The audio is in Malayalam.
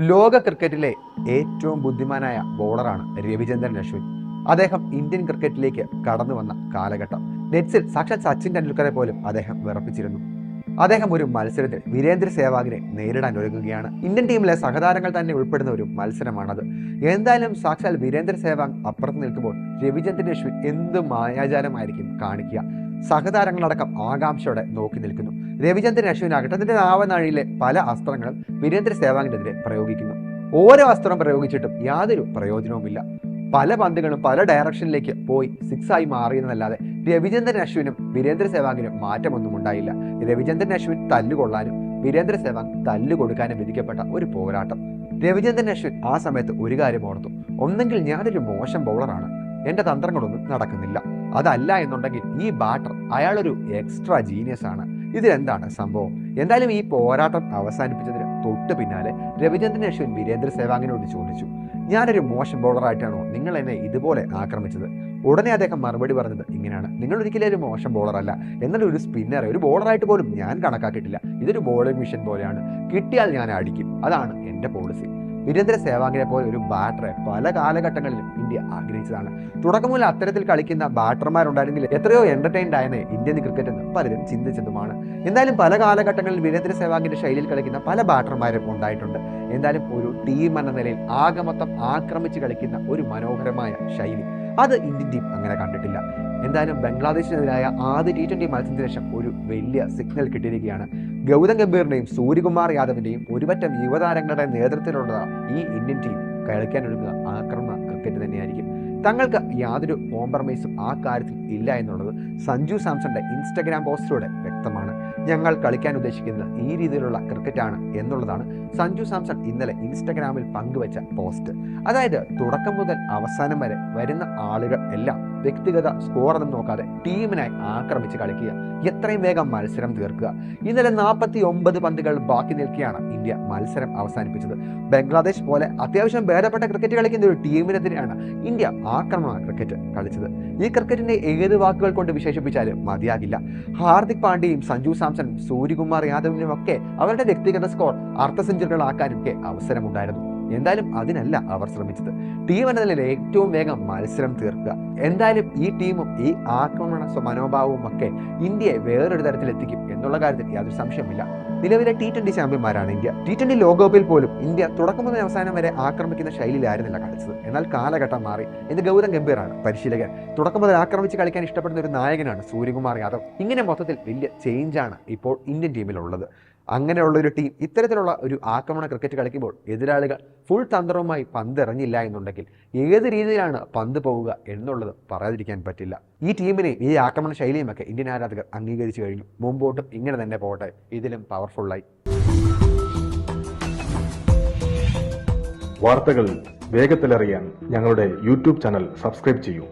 ലോക ക്രിക്കറ്റിലെ ഏറ്റവും ബുദ്ധിമാനായ ബോളറാണ് രവിചന്ദ്രൻ അശ്വിൻ അദ്ദേഹം ഇന്ത്യൻ ക്രിക്കറ്റിലേക്ക് കടന്നു വന്ന കാലഘട്ടം. നെറ്റ്സിൽ സാക്ഷാത് സച്ചിൻ ടെണ്ടുൽക്കറെ പോലും അദ്ദേഹം വിറപ്പിച്ചിരുന്നു. അദ്ദേഹം ഒരു മത്സരത്തിൽ വീരേന്ദ്ര സേവാഗിനെ നേരിടാൻ ഒരുങ്ങുകയാണ്. ഇന്ത്യൻ ടീമിലെ സഹതാരങ്ങൾ തന്നെ ഉൾപ്പെടുന്ന ഒരു മത്സരമാണത്. എന്തായാലും സാക്ഷാൽ വീരേന്ദ്ര സേവാഗ് അപ്പുറത്ത് നിൽക്കുമ്പോൾ രവിചന്ദ്രൻ അശ്വിൻ എന്ത് മായാജാലമായിരിക്കും കാണിക്കുക. സഹതാരങ്ങളടക്കം ആകാംക്ഷയോടെ നോക്കി നിൽക്കുന്നു. രവിചന്ദ്രൻ അശ്വിനാകട്ടെ തന്റെ നാവനാഴിയിലെ പല അസ്ത്രങ്ങളും വീരേന്ദ്ര സേവാങ്ങിനെതിരെ പ്രയോഗിക്കുന്നു. ഓരോ അസ്ത്രം പ്രയോഗിച്ചിട്ടും യാതൊരു പ്രയോജനവുമില്ല. പല പന്തുകളും പല ഡയറക്ഷനിലേക്ക് പോയി സിക്സ് ആയി മാറിയെന്നല്ലാതെ രവിചന്ദ്രൻ അശ്വിനും വീരേന്ദ്ര സേവാഗിനും മാറ്റമൊന്നും ഉണ്ടായില്ല. രവിചന്ദ്രൻ അശ്വിൻ തല്ലുകൊള്ളാനും വീരേന്ദ്ര സേവാഗ് തല്ലുകൊടുക്കാനും വിധിക്കപ്പെട്ട ഒരു പോരാട്ടം. രവിചന്ദ്രൻ അശ്വിൻ ആ സമയത്ത് ഒരു കാര്യം ഓർത്തു. ഒന്നെങ്കിൽ ഞാനൊരു മോശം ബൗളറാണ് എന്റെ തന്ത്രങ്ങളൊന്നും നടക്കുന്നില്ല. അതല്ല എന്നുണ്ടെങ്കിൽ ഈ ബാറ്റർ അയാളൊരു എക്സ്ട്രാ ജീനിയസ് ആണ്. ഇതിലെന്താണ് സംഭവം? എന്തായാലും ഈ പോരാട്ടം അവസാനിപ്പിച്ചതിന് തൊട്ട് പിന്നാലെ രവിചന്ദ്രൻ അശ്വിൻ വീരേന്ദ്ര സേവാങ്ങിനോട് ചോദിച്ചു ഞാനൊരു മോശം ബോളറായിട്ടാണോ നിങ്ങൾ എന്നെ ഇതുപോലെ ആക്രമിച്ചത്? ഉടനെ അദ്ദേഹം മറുപടി പറഞ്ഞത് ഇങ്ങനെയാണ് നിങ്ങൾ ഒരിക്കലും ഒരു മോശം ബോളറല്ല എന്നാൽ ഒരു സ്പിന്നറെ ഒരു ബോളറായിട്ട് പോലും ഞാൻ കണക്കാക്കിയിട്ടില്ല. ഇതൊരു ബോളിംഗ് മിഷൻ പോലെയാണ്. കിട്ടിയാൽ ഞാൻ അടിക്കും. അതാണ് എന്റെ പോളിസി വീരേന്ദ്ര സേവാഗിനെ പോലെ ഒരു ബാറ്ററെ പല കാലഘട്ടങ്ങളിലും ഇന്ത്യ ആഗ്രഹിച്ചതാണ്. തുടക്കം മുതൽ അത്തരത്തിൽ കളിക്കുന്ന ബാറ്റർമാരുണ്ടായിരുന്നില്ല എത്രയോ എന്റർടൈൻഡ് ആയെന്ന് ഇന്ത്യൻ ക്രിക്കറ്റ് എന്ന് പലരും ചിന്തിച്ചതുമാണ്. എന്തായാലും പല കാലഘട്ടങ്ങളിൽ വീരേന്ദ്ര സേവാഗിന്റെ ശൈലിയിൽ കളിക്കുന്ന പല ബാറ്റർമാരും ഉണ്ടായിട്ടുണ്ട്. എന്തായാലും ഒരു ടീം എന്ന നിലയിൽ ആകെ മൊത്തം ആക്രമിച്ച് കളിക്കുന്ന ഒരു മനോഹരമായ ശൈലി. അത് ഇന്ത്യൻ ടീം അങ്ങനെ കണ്ടിട്ടില്ല. എന്തായാലും ബംഗ്ലാദേശിനെതിരായ ആദ്യ ടി ട്വന്റി മത്സരത്തിന് ശേഷം ഒരു വലിയ സിഗ്നൽ കിട്ടിയിരിക്കുകയാണ്. ഗൗതം ഗംഭീറിന്റെയും സൂര്യകുമാർ യാദവിന്റെയും ഒരുപറ്റം യുവതാരങ്ങളുടെ നേതൃത്വത്തിലുള്ള ഈ ഇന്ത്യൻ ടീം കളിക്കാനൊരുങ്ങുക ആക്രമണ ക്രിക്കറ്റ് തന്നെയായിരിക്കും. തങ്ങൾക്ക് യാതൊരു കോംപ്രമൈസും ആ കാര്യത്തിൽ ഇല്ല എന്നുള്ളത് സഞ്ജു സാംസന്റെ ഇൻസ്റ്റഗ്രാം പോസ്റ്റിലൂടെ വ്യക്തമാണ് ഞങ്ങൾ കളിക്കാൻ ഉദ്ദേശിക്കുന്നത് ഈ രീതിയിലുള്ള ക്രിക്കറ്റാണ് എന്നുള്ളതാണ് സഞ്ജു സാംസൺ ഇന്നലെ ഇൻസ്റ്റഗ്രാമിൽ പങ്കുവച്ച പോസ്റ്റ്. അതായത് തുടക്കം മുതൽ അവസാനം വരെ വരുന്ന ആളുകൾ എല്ലാം വ്യക്തിഗത സ്കോറൊന്നും നോക്കാതെ ടീമിനായി ആക്രമിച്ച് കളിക്കുക എത്രയും വേഗം മത്സരം തീർക്കുക. ഇന്നലെ നാൽപ്പത്തി ഒമ്പത് പന്തുകൾ ബാക്കി നിൽക്കുകയാണ് ഇന്ത്യ മത്സരം അവസാനിപ്പിച്ചത്. ബംഗ്ലാദേശ് പോലെ അത്യാവശ്യം ഭേദപ്പെട്ട ക്രിക്കറ്റ് കളിക്കുന്ന ഒരു ടീമിനെതിരെയാണ് ഇന്ത്യ ആക്രമണ ക്രിക്കറ്റ് കളിച്ചത്. ഈ ക്രിക്കറ്റിനെ ഏത് വാക്കുകൾ കൊണ്ട് വിശേഷിപ്പിച്ചാലും മതിയാകില്ല. ഹാർദിക് പാണ്ഡ്യയും സഞ്ജു സാംസണും സൂര്യകുമാർ യാദവിനും ഒക്കെ അവരുടെ വ്യക്തിഗത സ്കോർ അർദ്ധ സെഞ്ചുറികളാക്കാനും ഒക്കെ അവസരമുണ്ടായിരുന്നു. എന്തായാലും അതിനല്ല അവർ ശ്രമിച്ചത്. ടീം എന്ന നിലയിൽ ഏറ്റവും വേഗം മത്സരം തീർക്കുക. എന്തായാലും ഈ ടീമും ഈ ആക്രമണ മനോഭാവവും ഒക്കെ ഇന്ത്യയെ വേറൊരു തരത്തിലെത്തിക്കും എന്നുള്ള കാര്യത്തിൽ യാതൊരു സംശയമില്ല നിലവിലെ ടി ട്വന്റി ചാമ്പ്യന്മാരാണ് ഇന്ത്യ. ടി ട്വന്റി ലോകകപ്പിൽ പോലും ഇന്ത്യ തുടക്കം മുതൽ അവസാനം വരെ ആക്രമിക്കുന്ന ശൈലിയിലായിരുന്നില്ല കളിച്ചത്. എന്നാൽ കാലഘട്ടം മാറി. ഇത് ഗൗതം ഗംഭീറാണ് പരിശീലകൻ. തുടക്കം മുതൽ ആക്രമിച്ച് കളിക്കാൻ ഇഷ്ടപ്പെടുന്ന ഒരു നായകനാണ് സൂര്യകുമാർ യാദവ്. ഇങ്ങനെ മൊത്തത്തിൽ വലിയ ചേഞ്ചാണ് ഇപ്പോൾ ഇന്ത്യൻ ടീമിലുള്ളത് അങ്ങനെയുള്ള ഒരു ടീം ഇത്തരത്തിലുള്ള ഒരു ആക്രമണ ക്രിക്കറ്റ് കളിക്കുമ്പോൾ എതിരാളികൾ ഫുൾ തന്ത്രവുമായി പന്ത് എറിഞ്ഞില്ല എന്നുണ്ടെങ്കിൽ ഏത് രീതിയിലാണ് പന്ത് പോവുക എന്നുള്ളത് പറയാതിരിക്കാൻ പറ്റില്ല. ഈ ടീമിനെയും ഈ ആക്രമണ ശൈലിയുമൊക്കെ ഇന്ത്യൻ ആരാധകർ അംഗീകരിച്ചു കഴിഞ്ഞു. മുമ്പോട്ടും ഇങ്ങനെ തന്നെ പോകട്ടെ. ഇതിലും പവർഫുള്ളായി വാർത്തകൾ വേഗത്തിലറിയാൻ ഞങ്ങളുടെ യൂട്യൂബ് ചാനൽ സബ്സ്ക്രൈബ് ചെയ്യൂ.